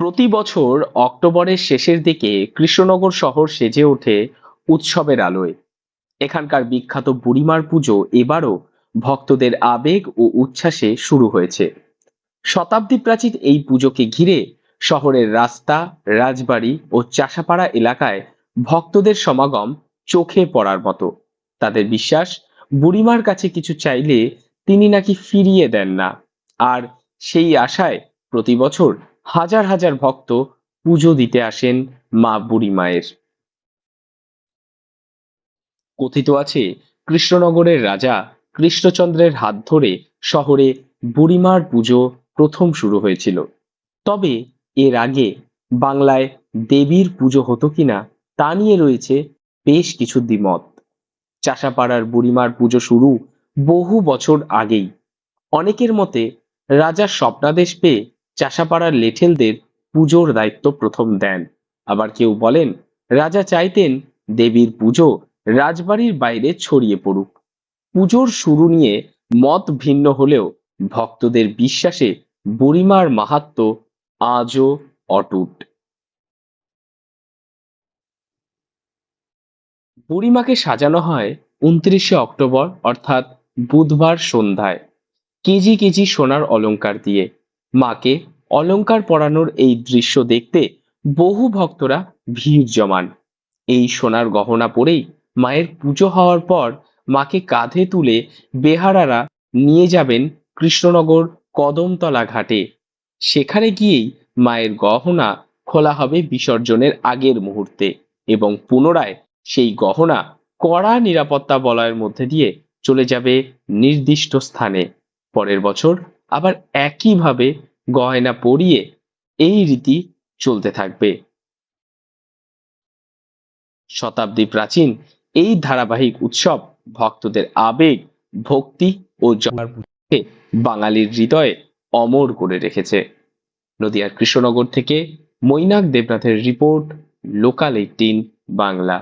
প্রতি বছর অক্টোবরের শেষের দিকে কৃষ্ণনগর শহর সেজে ওঠে উৎসবের আলোয়। এখানকার বিখ্যাত বুড়িমার পুজো এবারও ভক্তদের আবেগ ও উচ্ছ্বাসে শুরু হয়েছে। শতাব্দী প্রাচীন এই পুজোকে ঘিরে শহরের রাস্তা, রাজবাড়ি ও চাষাপাড়া এলাকায় ভক্তদের সমাগম চোখে পড়ার মতো। তাদের বিশ্বাস, বুড়িমার কাছে কিছু চাইলে তিনি নাকি ফিরিয়ে দেন না। আর সেই আশায় প্রতি বছর হাজার হাজার ভক্ত পুজো দিতে আসেন মা বুড়ি মায়ের। কথিত আছে, কৃষ্ণনগরের রাজা কৃষ্ণচন্দ্রের হাত ধরে শহরে বুড়িমার পুজো প্রথম শুরু হয়েছিল। তবে এর আগে বাংলায় দেবীর পুজো হতো কিনা তা নিয়ে রয়েছে বেশ কিছু দ্বিমত। চাষাপাড়ার বুড়িমার পুজো শুরু বহু বছর আগেই। অনেকের মতে রাজার স্বপ্নাদেশ পেয়ে চাষাপাড়ার লেঠেলদের পুজোর দায়িত্ব প্রথম দেন। আবার কেউ বলেন, রাজা চাইতেন দেবীর পুজো রাজবাড়ির বাইরে ছড়িয়ে পড়ুক। পুজোর শুরু নিয়ে মত ভিন্ন হলেও ভক্তদের বিশ্বাসে বুড়িমার মাহাত্ম্য আজও অটুট। বুড়িমাকে সাজানো হয় উনত্রিশে অক্টোবর, অর্থাৎ বুধবার সন্ধ্যায়। কেজি কেজি সোনার অলংকার দিয়ে। মাকে অলংকার পরানোর এই দৃশ্য দেখতে বহু ভক্তরা ভিড় জমান। এই সোনার গহনা পরেই মায়ের পুজো হওয়ার পর মাকে কাঁধে তুলে বেহারারা নিয়ে যাবেন কৃষ্ণনগর কদমতলা ঘাটে। সেখানে গিয়েই মায়ের গহনা খোলা হবে বিসর্জনের আগের মুহূর্তে এবং পুনরায় সেই গহনা কড়া নিরাপত্তা বলয়ের মধ্যে দিয়ে চলে যাবে নির্দিষ্ট স্থানে। পরের বছর আবার একইভাবে গয়না পরিয়ে এই রীতি চলতে থাকবে। শতাব্দী প্রাচীন এই ধারাবাহিক উৎসব ভক্তদের আবেগ, ভক্তি ও জমার বাঙালির হৃদয়ে অমর করে রেখেছে। নদিয়ার কৃষ্ণনগর থেকে মৈনাক দেবনাথের রিপোর্ট লোকাল এইটিন বাংলা।